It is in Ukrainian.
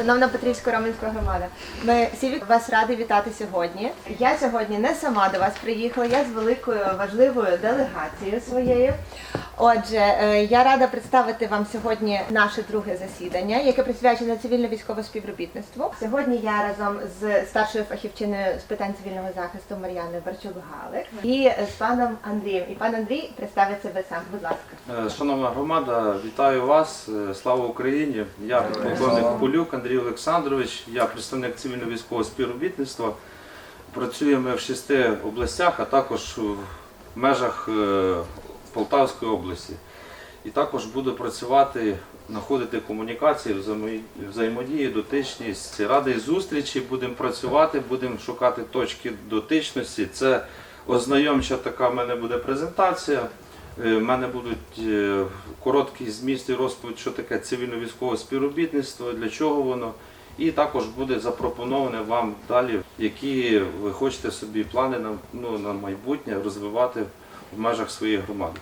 Шановна Петрівська Роменська громада, ми всі вас раді вітати сьогодні. Я сьогодні не сама до вас приїхала, я з великою важливою делегацією своєю. Отже, е, я рада представити вам сьогодні наше друге засідання, яке присвячене цивільно-військовому співробітництву. Сьогодні я разом з старшою фахівчиною з питань цивільного захисту Мар'яною Барчук-Галик і з паном Андрієм. І пан Андрій представить себе сам. Будь ласка. Е, Шановна громада, вітаю вас. Е, Слава Україні! Я полковник Полюк Андрій Олександрович, я представник цивільно-військового співробітництва. Працюємо в шести областях, а також в межах Полтавської області. І також буду працювати, знаходити комунікації, взаємодії, дотичність, ради зустрічі. Будемо працювати, будемо шукати точки дотичності. Це ознайомча така в мене буде презентація. Е, В мене будуть е, короткий зміст і розповідь, що таке цивільно-військове співробітництво, для чого воно. І також буде запропоноване вам далі, які ви хочете собі плани на, ну, на майбутнє розвивати в межах своєї громади.